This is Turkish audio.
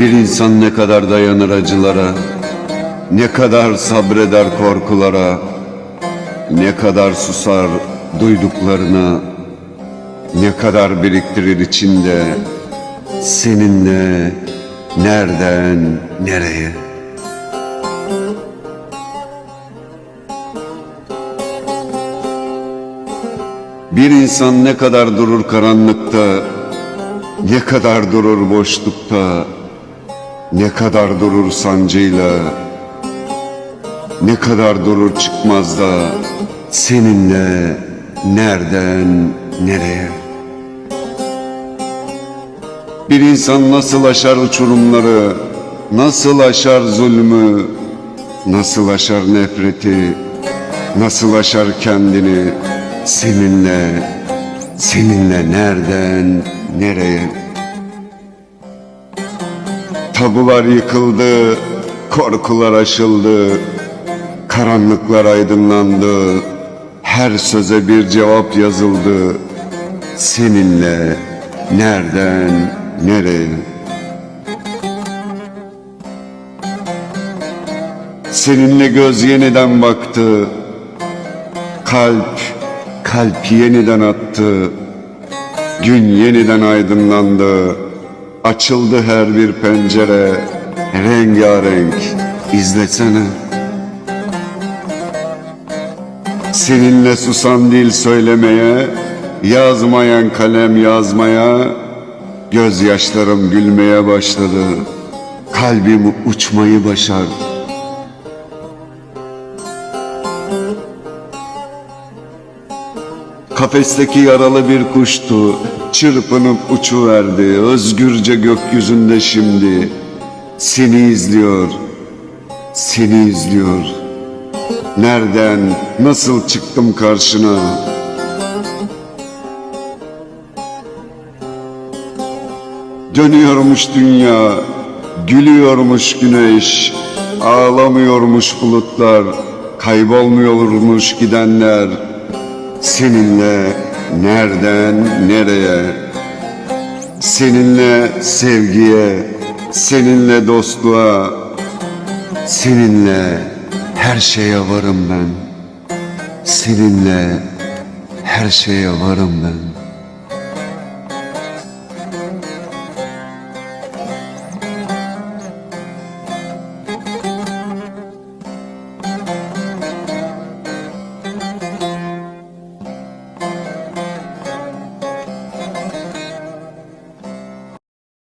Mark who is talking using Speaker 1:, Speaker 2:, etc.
Speaker 1: Bir insan ne kadar dayanır acılara, ne kadar sabreder korkulara, ne kadar susar duyduklarına, ne kadar biriktirir içinde, seninle nereden nereye? Bir insan ne kadar durur karanlıkta, ne kadar durur boşlukta, ne kadar durur sancıyla, ne kadar durur çıkmazda, seninle nereden nereye? Bir insan nasıl aşar uçurumları, nasıl aşar zulmü, nasıl aşar nefreti, nasıl aşar kendini seninle, seninle nereden nereye? Tabular yıkıldı, korkular aşıldı, karanlıklar aydınlandı, her söze bir cevap yazıldı. Seninle nereden nereye? Seninle göz yeniden baktı, kalp, kalp yeniden attı, gün yeniden aydınlandı, açıldı her bir pencere, rengarenk, izlesene. Seninle susan dil söylemeye, yazmayan kalem yazmaya, gözyaşlarım gülmeye başladı, kalbim uçmayı başardı. Kafesteki yaralı bir kuştu, çırpınıp uçuverdi, özgürce gökyüzünde şimdi. Seni izliyor, seni izliyor. Nereden, nasıl çıktım karşına? Dönüyormuş dünya, gülüyormuş güneş, ağlamıyormuş bulutlar, kaybolmuyormuş gidenler. Seninle nereden nereye? Seninle sevgiye, seninle dostluğa, seninle her şeye varım ben. Seninle her şeye varım ben.